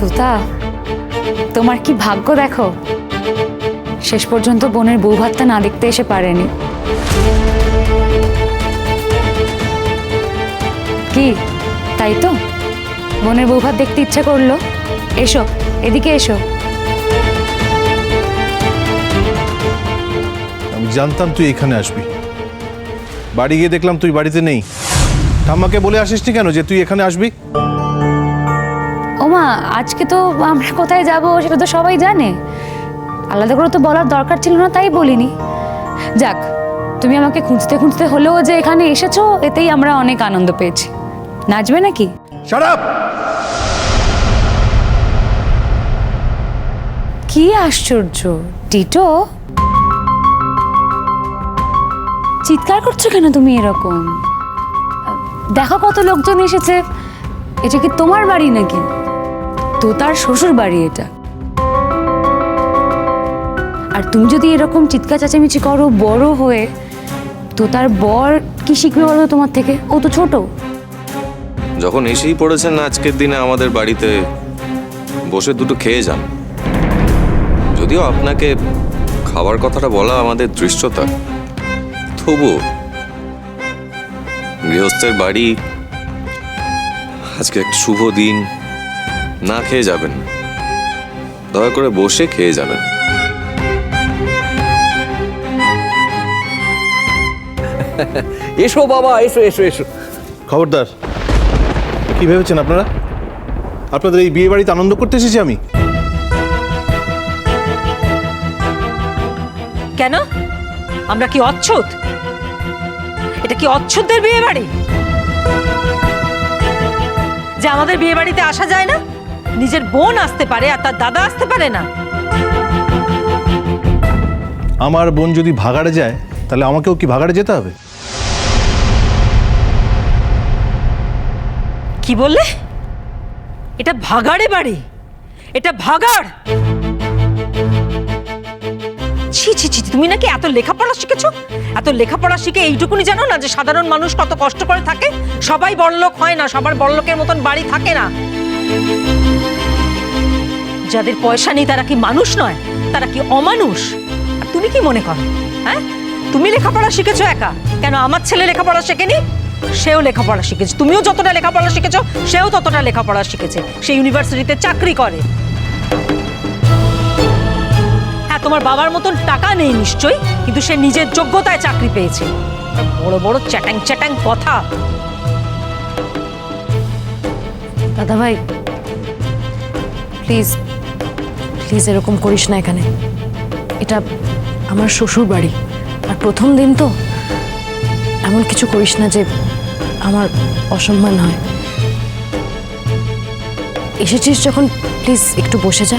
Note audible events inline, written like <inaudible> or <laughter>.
তোতা তোমার কি ভাগ্য দেখো? শেষ পর্যন্ত বোনের বউ ভাতটা না দেখতে এসে পারেনি। কি? তাই তো? বোনের বউ ভাত দেখতে ইচ্ছা করল? এসো, এদিকে এসো। আমি জানতাম তুই এখানে আসবি। বাড়ি গিয়ে দেখলাম তুই বাড়িতে নেই। ঠাম্মাকে বলে আসিসনি কেন যে তুই এখানে আসবি? ওমা আজকে তো আমরা কোথায় যাব সেটা তো সবাই জানে। আলাদা করে তো বলার দরকার ছিল না তাই বলিনি। যাক তুমি আমাকে খুঁজতে খুঁজতে হলেও যে এখানে এসেছ এতেই আমরা অনেক আনন্দ পেয়েছি। নাচবে নাকি? কি আশ্চর্য টিটো। চিৎকার করছ কেন তুমি এরকম? দেখো কত লোকজন এসেছে। এটা কি তোমার বাড়ি নাকি? তো তার শ্বশুর বাড়ি এটা। আর তুমি যদি এরকম চিৎকার চেঁচামেচি করো, বড় হয়ে, তো তার বর কি শিখবে বলো তোমার থেকে? ও তো ছোট। যখন এসেই পড়েছেন আজকের দিনে আমাদের বাড়িতে, বসে দুটো খেয়ে যান। যদিও আপনাকে খাবার কথাটা বলা আমাদের দৃশ্যতা তবু গৃহস্থের বাড়ি আজকে একটা শুভ দিন না খেয়ে যাবেন। দয়া করে বসে খেয়ে যাবেন। <laughs> এসো বাবা এসো এসো এসো। খবরদার কি ভেবেছেন আপনারা? আপনাদের এই বিয়ে বাড়িতে আনন্দ করতে এসেছি আমি। কেন? আমরা কি অচ্ছুত? এটা কি অচ্ছুতদের বিয়ে বাড়ি যে আমাদের বিয়ে বাড়িতে আসা যায় না? নিজের বোন আসতে পারে আর তার দাদা আসতে পারে না। আমার বোন যদি ভাগাড়ে যায় তাহলে আমাকেও কি ভাগাড়ে যেতে হবে? কি বললে? এটা ভাগাড়ে বাড়ি। এটা ভাগাড়। ছি ছি ছি তুমি নাকি এত লেখাপড়া শিখেছো? এত লেখাপড়া শিখে এইটুকুনি জানো না যে সাধারণ মানুষ কত কষ্ট করে থাকে? সবাই বড়লোক হয় না সবার বড়লোকের মতন বাড়ি থাকে না। যাদের পয়সা নেই, তারা কি মানুষ নয়? তারা কি অমানুষ? তুমি কি মনে করো হ্যাঁ? তুমি লেখাপড়া শিখেছো একা? কেন আমার ছেলে লেখাপড়া শেখেনি? সেও লেখাপড়া শিখেছে। তুমিও যতটা লেখাপড়া শিখেছো, সেও ততটা লেখাপড়া শিখেছে। সে ইউনিভার্সিটিতে চাকরি করে। হ্যাঁ তোমার বাবার মতন টাকা নেই নিশ্চয়ই, কিন্তু সে নিজের যোগ্যতায় চাকরি পেয়েছে। বড় বড় চ্যাটাং চ্যাটাং কথা। দাদা ভাই প্লিজ প্লিজ এরকম করিস না এখানে। এটা আমার শ্বশুর বাড়ি আর প্রথম দিন তো এমন কিছু করিস না যে আমার অসম্মান হয়। এসেছিস যখন, প্লিজ একটু বসে যা।